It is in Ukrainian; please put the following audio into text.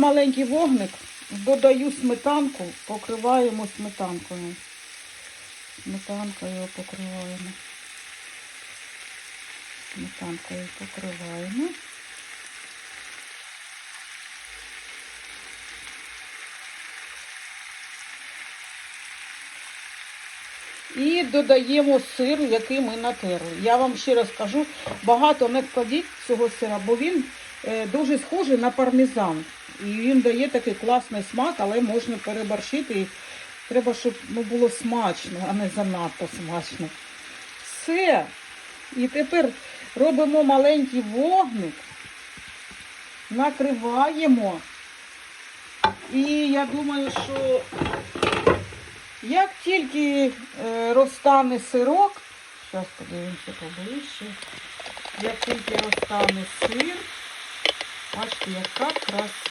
Маленький вогник, додаю сметанку, покриваємо сметанкою. Сметанкою покриваємо. Сметанкою покриваємо. І додаємо сир, який ми натерли. Я вам ще раз кажу, багато не кладіть цього сира, бо він дуже схожий на пармезан. І він дає такий класний смак, але можна переборщити. І треба, щоб ну, було смачно, а не занадто смачно. Все. І тепер робимо маленький вогник, накриваємо. І я думаю, що як тільки е, розтане сирок, зараз подивимося поближче, як тільки розтане сир, бачите, яка краса.